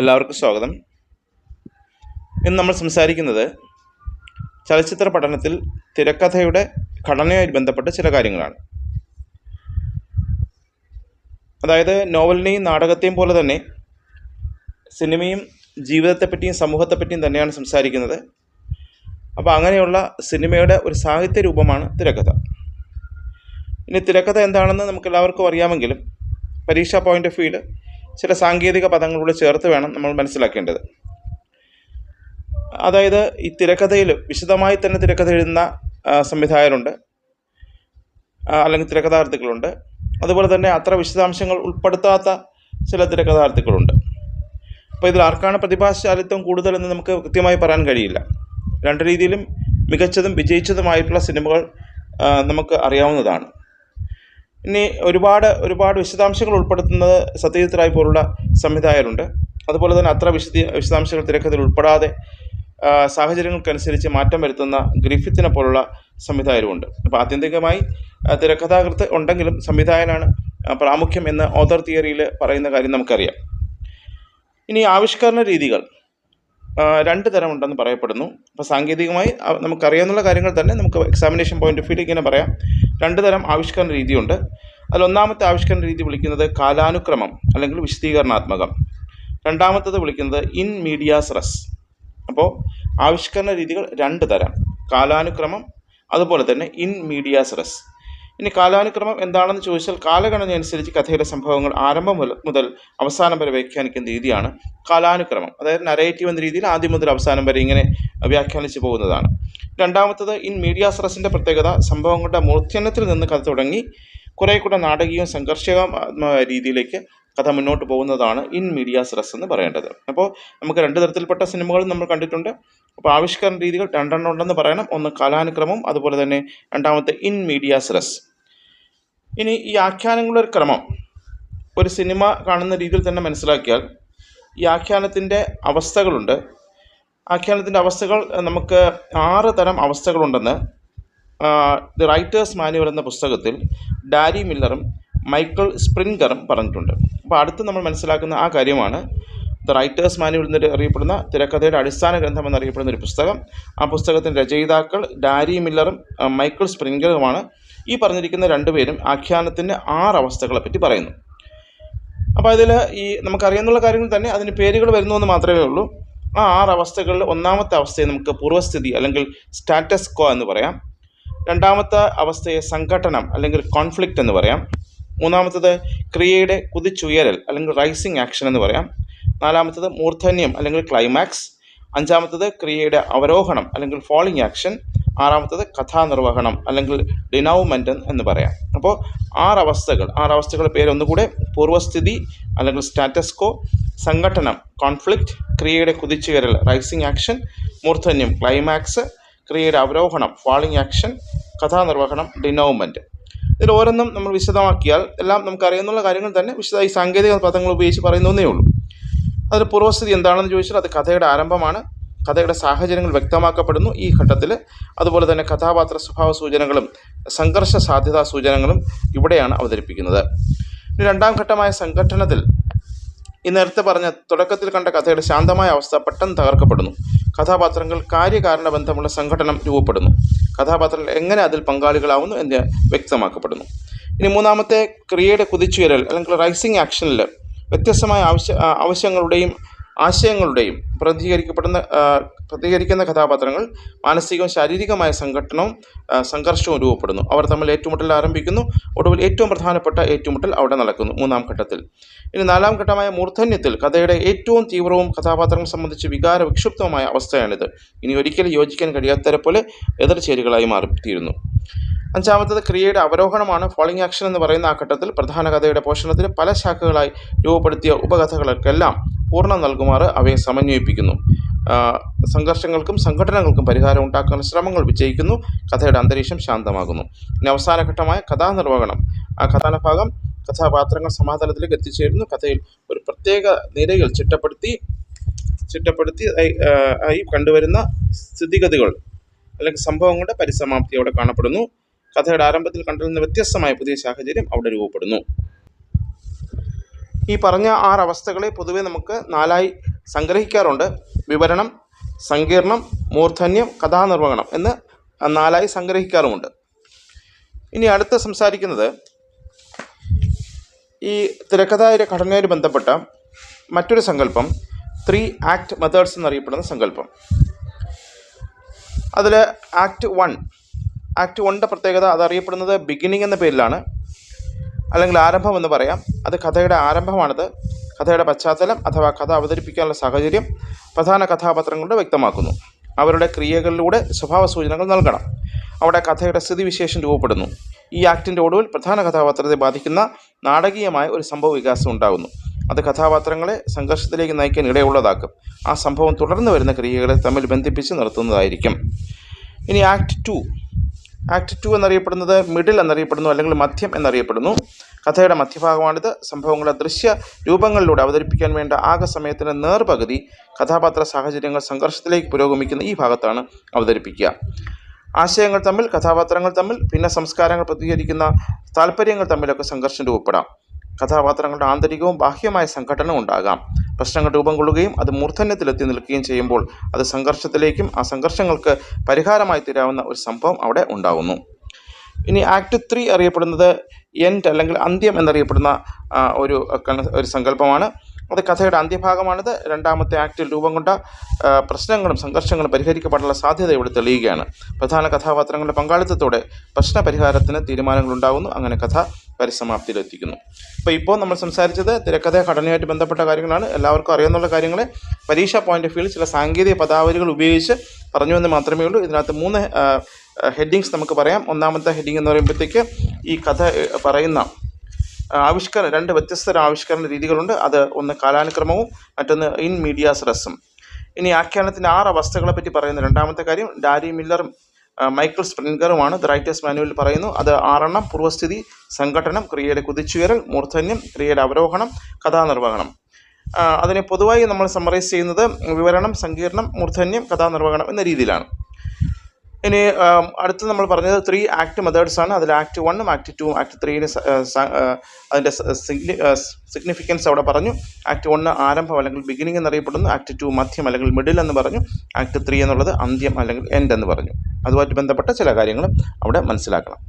എല്ലാവർക്കും സ്വാഗതം. ഇന്ന് നമ്മൾ സംസാരിക്കുന്നത് ചലച്ചിത്ര പഠനത്തിൽ തിരക്കഥയുടെ ഘടനയുമായി ബന്ധപ്പെട്ട ചില കാര്യങ്ങളാണ്. അതായത് നോവലിനെയും നാടകത്തെയും പോലെ തന്നെ സിനിമയും ജീവിതത്തെപ്പറ്റിയും സമൂഹത്തെപ്പറ്റിയും തന്നെയാണ് സംസാരിക്കുന്നത്. അപ്പോൾ അങ്ങനെയുള്ള സിനിമയുടെ ഒരു സാഹിത്യ രൂപമാണ് തിരക്കഥ. ഇനി തിരക്കഥ എന്താണെന്ന് നമുക്ക് എല്ലാവർക്കും അറിയാമെങ്കിലും പരീക്ഷാ പോയിന്റ് ഓഫ് വ്യൂവിൽ ചില സാങ്കേതിക പദങ്ങളോട് ചേർത്ത് വേണം നമ്മൾ മനസ്സിലാക്കേണ്ടത്. അതായത് ഈ തിരക്കഥയിൽ വിശദമായി തന്നെ തിരക്കഥ എഴുതുന്ന സംവിധായകരുണ്ട്. അല്ലെങ്കിൽ തിരക്കഥാർത്ഥികളുണ്ട്. അതുപോലെ തന്നെ അത്ര വിശദാംശങ്ങൾ ഉൾപ്പെടുത്താത്ത ചില തിരക്കഥാർത്ഥികളുണ്ട്. അപ്പോൾ ഇതിൽ ആർക്കാണ് പ്രതിഭാശാലിത്വം കൂടുതലെന്ന് നമുക്ക് കൃത്യമായി പറയാൻ കഴിയില്ല. രണ്ട് രീതിയിലും മികച്ചതും വിജയിച്ചതുമായിട്ടുള്ള സിനിമകൾ നമുക്ക് അറിയാവുന്നതാണ്. ഇനി ഒരുപാട് ഒരുപാട് വിശദാംശങ്ങൾ ഉൾപ്പെടുത്തുന്നത് സത്യജിത് റായ് പോലുള്ള സംവിധായകരുണ്ട്. അതുപോലെ തന്നെ അത്ര വിശദ വിശദാംശങ്ങൾ തിരക്കഥയിൽ ഉൾപ്പെടാതെ സാഹചര്യങ്ങൾക്കനുസരിച്ച് മാറ്റം വരുത്തുന്ന ഗ്രിഫിത്തിനെ പോലുള്ള സംവിധായകരുമുണ്ട്. അപ്പോൾ ആത്യന്തികമായി തിരക്കഥാകൃത്ത് ഉണ്ടെങ്കിലും സംവിധായകനാണ് പ്രാമുഖ്യം എന്ന് ഓതർ തിയറിയിൽ പറയുന്ന കാര്യം നമുക്കറിയാം. ഇനി ആവിഷ്കരണ രീതികൾ രണ്ട് രണ്ട് തരമുണ്ടെന്ന് പറയപ്പെടുന്നു. അപ്പോൾ സാങ്കേതികമായി നമുക്കറിയാവുന്ന കാര്യങ്ങൾ തന്നെ നമുക്ക് എക്സാമിനേഷൻ പോയിന്റ് ഓഫ് വ്യൂ ഇങ്ങനെ പറയാം. രണ്ട് തരം ആവിഷ്കരണ രീതിയുണ്ട്. അതിലൊന്നാമത്തെ ആവിഷ്കരണ രീതി വിളിക്കുന്നത് കാലാനുക്രമം അല്ലെങ്കിൽ വിശദീകരണാത്മകം. രണ്ടാമത്തത് വിളിക്കുന്നത് ഇൻ മീഡിയാസ് റസ്. അപ്പോൾ ആവിഷ്കരണ രീതികൾ രണ്ട് തരം. കാലാനുക്രമം അതുപോലെ തന്നെ ഇൻ മീഡിയാസ് റസ്. ഇനി കാലാനുക്രമം എന്താണെന്ന് ചോദിച്ചാൽ കാലഗണന അനുസരിച്ച് കഥയിലെ സംഭവങ്ങൾ ആരംഭം മുതൽ അവസാനം വരെ വ്യാഖ്യാനിക്കുന്ന രീതിയാണ് കാലാനുക്രമം. അതായത് നരേറ്റീവ് എന്ന രീതിയിൽ ആദ്യം മുതൽ അവസാനം വരെ ഇങ്ങനെ വ്യാഖ്യാനിച്ചു പോകുന്നതാണ്. രണ്ടാമത്തത് ഇൻ മീഡിയ സ്രസിന്റെ പ്രത്യേകത സംഭവങ്ങളുടെ മൂർധന്യത്തിൽ നിന്ന് കഥ തുടങ്ങി കുറേ കൂടെ നാടകീയവും സംഘർഷകമായ രീതിയിലേക്ക് കഥ മുന്നോട്ട് പോകുന്നതാണ് ഇൻ മീഡിയാസ് റസ് എന്ന് പറയേണ്ടത്. അപ്പോൾ നമുക്ക് രണ്ട് തരത്തിൽപ്പെട്ട സിനിമകളും നമ്മൾ കണ്ടിട്ടുണ്ട്. അപ്പോൾ ആവിഷ്കരണ രീതികൾ രണ്ടെണ്ണം ഉണ്ടെന്ന് പറയണം. ഒന്ന് കാലാനുക്രമം അതുപോലെ തന്നെ രണ്ടാമത്തെ ഇൻ മീഡിയാസ് റസ്. ഇനി ഈ ആഖ്യാനങ്ങളുടെ ഒരു ക്രമം. ഒരു സിനിമ കാണുന്ന രീതിയിൽ തന്നെ മനസ്സിലാക്കിയാൽ ഈ ആഖ്യാനത്തിന്റെ അവസ്ഥകളുണ്ട്. ആഖ്യാനത്തിന്റെ അവസ്ഥകൾ നമുക്ക് ആറ് തരം അവസ്ഥകളുണ്ടെന്ന് ദി റൈറ്റേഴ്സ് മാനുവൽ എന്ന പുസ്തകത്തിൽ ഡാരി മില്ലറും മൈക്കിൾ സ്പ്രിൻഗറും പറഞ്ഞിട്ടുണ്ട്. അപ്പോൾ അടുത്ത് നമ്മൾ മനസ്സിലാക്കുന്ന ആ കാര്യമാണ്. ദ റൈറ്റേഴ്സ് മാനുവൽ എന്ന് അറിയപ്പെടുന്ന തിരക്കഥയുടെ അടിസ്ഥാന ഗ്രന്ഥം എന്നറിയപ്പെടുന്ന ഒരു പുസ്തകം. ആ പുസ്തകത്തിന്റെ രചയിതാക്കൾ ഡാരി മില്ലറും മൈക്കിൾ സ്പ്രിംഗറുമാണ്. ഈ പറഞ്ഞിരിക്കുന്ന രണ്ടുപേരും ആഖ്യാനത്തിന്റെ ആറ് അവസ്ഥകളെ പറ്റി പറയുന്നു. അപ്പോൾ അതിൽ ഈ നമുക്കറിയാവുന്ന കാര്യങ്ങൾ തന്നെ അതിന് പേരുകൾ വരുന്നു എന്ന് മാത്രമേ ഉള്ളൂ. ആ ആറ് അവസ്ഥകളിൽ ഒന്നാമത്തെ അവസ്ഥയെ നമുക്ക് പൂർവസ്ഥിതി അല്ലെങ്കിൽ സ്റ്റാറ്റസ് കോ എന്ന് പറയാം. രണ്ടാമത്തെ അവസ്ഥയെ സംഘട്ടനം അല്ലെങ്കിൽ കോൺഫ്ലിക്റ്റ് എന്ന് പറയാം. മൂന്നാമത്തത് ക്രിയയുടെ കുതിച്ചുയരൽ അല്ലെങ്കിൽ റൈസിങ് ആക്ഷൻ എന്ന് പറയാം. നാലാമത്തത് മൂർധന്യം അല്ലെങ്കിൽ ക്ലൈമാക്സ് അഞ്ചാമത്തത് ക്രിയയുടെ അവരോഹണം അല്ലെങ്കിൽ ഫോളിംഗ് ആക്ഷൻ ആറാമത്തത് കഥാനിർവഹണം അല്ലെങ്കിൽ ഡിനൗമെന്റ് എന്ന് പറയാം. അപ്പോൾ ആറ് അവസ്ഥകൾ ആറ് അവസ്ഥകളുടെ പേര് പൂർവസ്ഥിതി അല്ലെങ്കിൽ സ്റ്റാറ്റസ്കോ സംഘടനം കോൺഫ്ലിക്റ്റ് ക്രിയയുടെ കുതിച്ചുയരൽ റൈസിങ് ആക്ഷൻ മൂർധന്യം ക്ലൈമാക്സ് ക്രിയയുടെ അവരോഹണം ഫാളിംഗ് ആക്ഷൻ കഥാനിർവഹണം ഡിനൗമെന്റ് ഇതിൽ ഓരോന്നും നമ്മൾ വിശദമാക്കിയാൽ എല്ലാം നമുക്കറിയാവുന്ന കാര്യങ്ങൾ തന്നെ വിശദ ഈ സാങ്കേതിക പദങ്ങൾ ഉപയോഗിച്ച് പറയുന്നതേ ഉള്ളൂ. അതിൽ പൂർവസ്ഥിതി എന്താണെന്ന് ചോദിച്ചാൽ അത് കഥയുടെ ആരംഭമാണ്. കഥയുടെ സാഹചര്യങ്ങൾ വ്യക്തമാക്കപ്പെടുന്നു ഈ ഘട്ടത്തിൽ. അതുപോലെ തന്നെ കഥാപാത്ര സ്വഭാവ സൂചനകളും സംഘർഷ സാധ്യതാ സൂചനകളും ഇവിടെയാണ് അവതരിപ്പിക്കുന്നത്. രണ്ടാം ഘട്ടമായ സംഘട്ടനത്തിൽ ഈ നേരത്തെ പറഞ്ഞ തുടക്കത്തിൽ കണ്ട കഥയുടെ ശാന്തമായ അവസ്ഥ പെട്ടെന്ന് തകർക്കപ്പെടുന്നു. കഥാപാത്രങ്ങൾ കാര്യകാരണ ബന്ധമുള്ള സംഘടനം രൂപപ്പെടുന്നു. കഥാപാത്രങ്ങൾ എങ്ങനെ അതിൽ പങ്കാളികളാവുന്നു എന്ന് വ്യക്തമാക്കപ്പെടുന്നു. ഇനി മൂന്നാമത്തെ ക്രിയയുടെ കുതിച്ചുയരൽ അല്ലെങ്കിൽ റൈസിങ് ആക്ഷനിൽ വ്യത്യസ്തമായ ആവശ്യ ആവശ്യങ്ങളുടെയും ആശയങ്ങളുടെയും പ്രതികരിക്കപ്പെടുന്ന പ്രതികരിക്കുന്ന കഥാപാത്രങ്ങൾ മാനസികവും ശാരീരികമായ സംഘട്ടനവും സംഘർഷവും രൂപപ്പെടുന്നു. അവർ തമ്മിൽ ഏറ്റുമുട്ടൽ ആരംഭിക്കുന്നു. ഒടുവിൽ ഏറ്റവും പ്രധാനപ്പെട്ട ഏറ്റുമുട്ടൽ അവിടെ നടക്കുന്നു മൂന്നാം ഘട്ടത്തിൽ. ഇനി നാലാം ഘട്ടമായ മൂർധന്യത്തിൽ കഥയുടെ ഏറ്റവും തീവ്രവും കഥാപാത്രങ്ങൾ സംബന്ധിച്ച് വികാര വിക്ഷുബ്ധമായ അവസ്ഥയാണിത്. ഇനി ഒരിക്കലും യോജിക്കാൻ കഴിയാത്തവരെ പോലെ എതിർചേരികളായി മാറിത്തീരുന്നു. അഞ്ചാമത്തത് ക്രിയയുടെ അവരോഹണമാണ് ഫോളിംഗ് ആക്ഷൻ എന്ന് പറയുന്ന ആ ഘട്ടത്തിൽ പ്രധാന കഥയുടെ പോഷണത്തിന് പല ശാഖകളായി രൂപപ്പെടുത്തിയ ഉപകഥകൾക്കെല്ലാം പൂർണം നൽകുമാറ് അവയെ സമന്വയിപ്പിക്കുന്നു. സംഘർഷങ്ങൾക്കും സംഘടനകൾക്കും പരിഹാരം ഉണ്ടാക്കാൻ ശ്രമങ്ങൾ വിജയിക്കുന്നു. കഥയുടെ അന്തരീക്ഷം ശാന്തമാകുന്നു. ഇനി അവസാന ഘട്ടമായ കഥാനിർവഹണം. ആ കഥാനഭാഗം കഥാപാത്രങ്ങൾ സമാധാനത്തിലേക്ക് എത്തിച്ചേരുന്നു. കഥയിൽ ഒരു പ്രത്യേക നിരയിൽ ചിട്ടപ്പെടുത്തി ചിട്ടപ്പെടുത്തി ആയി കണ്ടുവരുന്ന സ്ഥിതിഗതികൾ അല്ലെങ്കിൽ സംഭവങ്ങളുടെ പരിസമാപ്തി അവിടെ കാണപ്പെടുന്നു. കഥയുടെ ആരംഭത്തിൽ കണ്ടിരുന്ന വ്യത്യസ്തമായ പുതിയ സാഹചര്യം അവിടെ രൂപപ്പെടുന്നു. ഈ പറഞ്ഞ ആറ് അവസ്ഥകളെ പൊതുവെ നമുക്ക് നാലായി സംഗ്രഹിക്കാറുണ്ട്. വിവരണം സങ്കീർണം മൂർധന്യം കഥാനിർവഹണം എന്ന് നാലായി സംഗ്രഹിക്കാറുമുണ്ട്. ഇനി അടുത്ത് സംസാരിക്കുന്നത് ഈ തിരക്കഥായുടെ ഘടനയുമായി ബന്ധപ്പെട്ട മറ്റൊരു സങ്കല്പം ത്രീ ആക്ട് മെത്തേഡ്സ് എന്നറിയപ്പെടുന്ന സങ്കല്പം. അതിൽ ആക്ട് വൺ ആക്ട് വണ്ണിന്റെ പ്രത്യേകത അതറിയപ്പെടുന്നത് ബിഗിനിങ് എന്ന പേരിലാണ്. അല്ലെങ്കിൽ ആരംഭം എന്ന് പറയാം. അത് കഥയുടെ ആരംഭമാണത്. കഥയുടെ പശ്ചാത്തലം അഥവാ കഥ അവതരിപ്പിക്കാനുള്ള സാഹചര്യം പ്രധാന കഥാപാത്രങ്ങളുടെ വ്യക്തമാക്കുന്നു. അവരുടെ ക്രിയകളിലൂടെ സ്വഭാവ സൂചനകൾ നൽകണം. അവിടെ കഥയുടെ സ്ഥിതിവിശേഷം രൂപപ്പെടുന്നു. ഈ ആക്ടിന്റെ ഒടുവിൽ പ്രധാന കഥാപാത്രത്തെ ബാധിക്കുന്ന നാടകീയമായ ഒരു സംഭവ വികാസം ഉണ്ടാകുന്നു. അത് കഥാപാത്രങ്ങളെ സംഘർഷത്തിലേക്ക് നയിക്കാൻ ഇടയുള്ളതാക്കും. ആ സംഭവം തുടർന്ന് വരുന്ന ക്രിയകളെ തമ്മിൽ ബന്ധിപ്പിച്ച് നിർത്തുന്നതായിരിക്കും. ഇനി ആക്ട് ടു ആക്ട് ടു എന്നറിയപ്പെടുന്നത് മിഡിൽ എന്നറിയപ്പെടുന്നു അല്ലെങ്കിൽ മധ്യം എന്നറിയപ്പെടുന്നു. കഥയുടെ മധ്യഭാഗമാണിത്. സംഭവങ്ങളെ ദൃശ്യ രൂപങ്ങളിലൂടെ അവതരിപ്പിക്കാൻ വേണ്ട ആകെ സമയത്തിന്റെ നേർപകുതി കഥാപാത്ര സാഹചര്യങ്ങൾ സംഘർഷത്തിലേക്ക് പുരോഗമിക്കുന്ന ഈ ഭാഗത്താണ് അവതരിപ്പിക്കുക. ആശയങ്ങൾ തമ്മിൽ കഥാപാത്രങ്ങൾ തമ്മിൽ പിന്നെ സംസ്കാരങ്ങൾ പ്രതികരിക്കുന്ന താല്പര്യങ്ങൾ തമ്മിലൊക്കെ സംഘർഷം രൂപപ്പെടാം. കഥാപാത്രങ്ങളുടെ ആന്തരികവും ബാഹ്യമായ സംഘടന ഉണ്ടാകാം. പ്രശ്നങ്ങൾ രൂപം കൊള്ളുകയും അത് മൂർധന്യത്തിലെത്തി നിൽക്കുകയും ചെയ്യുമ്പോൾ അത് സംഘർഷത്തിലേക്കും ആ സംഘർഷങ്ങൾക്ക് പരിഹാരമായി തീരാവുന്ന ഒരു സംഭവം അവിടെ ഉണ്ടാകുന്നു ഇനി ആക്ട് ത്രീ അറിയപ്പെടുന്നത് എൻഡ് അല്ലെങ്കിൽ അന്ത്യം എന്നറിയപ്പെടുന്ന ഒരു ഒരു സങ്കല്പമാണ്. അത് കഥയുടെ അന്ത്യഭാഗമാണിത്. രണ്ടാമത്തെ ആക്ടിൽ രൂപം കൊണ്ട പ്രശ്നങ്ങളും സംഘർഷങ്ങളും പരിഹരിക്കപ്പെടാനുള്ള സാധ്യത ഇവിടെ തെളിയുകയാണ്. പ്രധാന കഥാപാത്രങ്ങളുടെ പങ്കാളിത്തത്തോടെ പ്രശ്ന പരിഹാരത്തിന് തീരുമാനങ്ങൾ ഉണ്ടാകുന്നു അങ്ങനെ കഥ പരിസമാപ്തിയിലെത്തിക്കുന്നു. അപ്പോൾ ഇപ്പോൾ നമ്മൾ സംസാരിച്ചത് തിരക്കഥ ഘടനയുമായിട്ട് ബന്ധപ്പെട്ട കാര്യങ്ങളാണ്. എല്ലാവർക്കും അറിയാവുന്ന കാര്യങ്ങളെ പരീക്ഷാ പോയിന്റ് ഓഫ് വ്യൂവിൽ ചില സാങ്കേതിക പദാവലികൾ ഉപയോഗിച്ച് പറഞ്ഞു എന്ന് മാത്രമേ ഉള്ളൂ. ഇതിനകത്ത് മൂന്ന് ഹെഡിങ്സ് നമുക്ക് പറയാം. ഒന്നാമത്തെ ഹെഡിങ് എന്ന് പറയുമ്പോഴത്തേക്ക് ഈ കഥ പറയുന്ന ആവിഷ്കരണം രണ്ട് വ്യത്യസ്ത ആവിഷ്കരണ രീതികളുണ്ട്. അത് ഒന്ന് കാലാനുക്രമവും മറ്റൊന്ന് ഇൻ മീഡിയാസ് സ്രസ്സും ഇനി ആഖ്യാനത്തിന്റെ ആറ് അവസ്ഥകളെ പറ്റി പറയുന്ന രണ്ടാമത്തെ കാര്യം ഡാരി മില്ലറും മൈക്കിൾ സ്പ്രിൻഗറുമാണ് ദ റൈറ്റേഴ്സ് മാനുവലിൽ പറയുന്നു അത് ആറെണ്ണം പൂർവസ്ഥിതി സംഘടനം ക്രിയയുടെ കുതിച്ചുയരൽ മൂർധന്യം ക്രിയയുടെ അവരോഹണം കഥാനിർവഹണം. അതിനെ പൊതുവായി നമ്മൾ സമ്മറൈസ് ചെയ്യുന്നത് വിവരണം സങ്കീർണം മൂർധന്യം കഥാനിർവഹണം എന്ന രീതിയിലാണ്. ഇനി അടുത്ത് നമ്മൾ പറഞ്ഞത് ത്രീ ആക്ട് മെത്തേഡ്സ് ആണ്. അതിൽ ആക്ട് വണ്ണും ആക്ട് ടൂവും ആക്ട് ത്രീന് അതിന്റെ സിഗ്നിഫിക്കൻസ് അവിടെ പറഞ്ഞു. ആക്ട് വണ്ണ് ആരംഭം അല്ലെങ്കിൽ ബിഗിനിങ് എന്നറിയപ്പെടുന്നു. ആക്ട് ടു മധ്യം അല്ലെങ്കിൽ മിഡിൽ എന്ന് പറഞ്ഞു. ആക്ട് ത്രീ എന്നുള്ളത് അന്ത്യം അല്ലെങ്കിൽ എൻഡ് എന്ന് പറഞ്ഞു. അതുമായിട്ട് ബന്ധപ്പെട്ട ചില കാര്യങ്ങളും അവിടെ മനസ്സിലാക്കണം.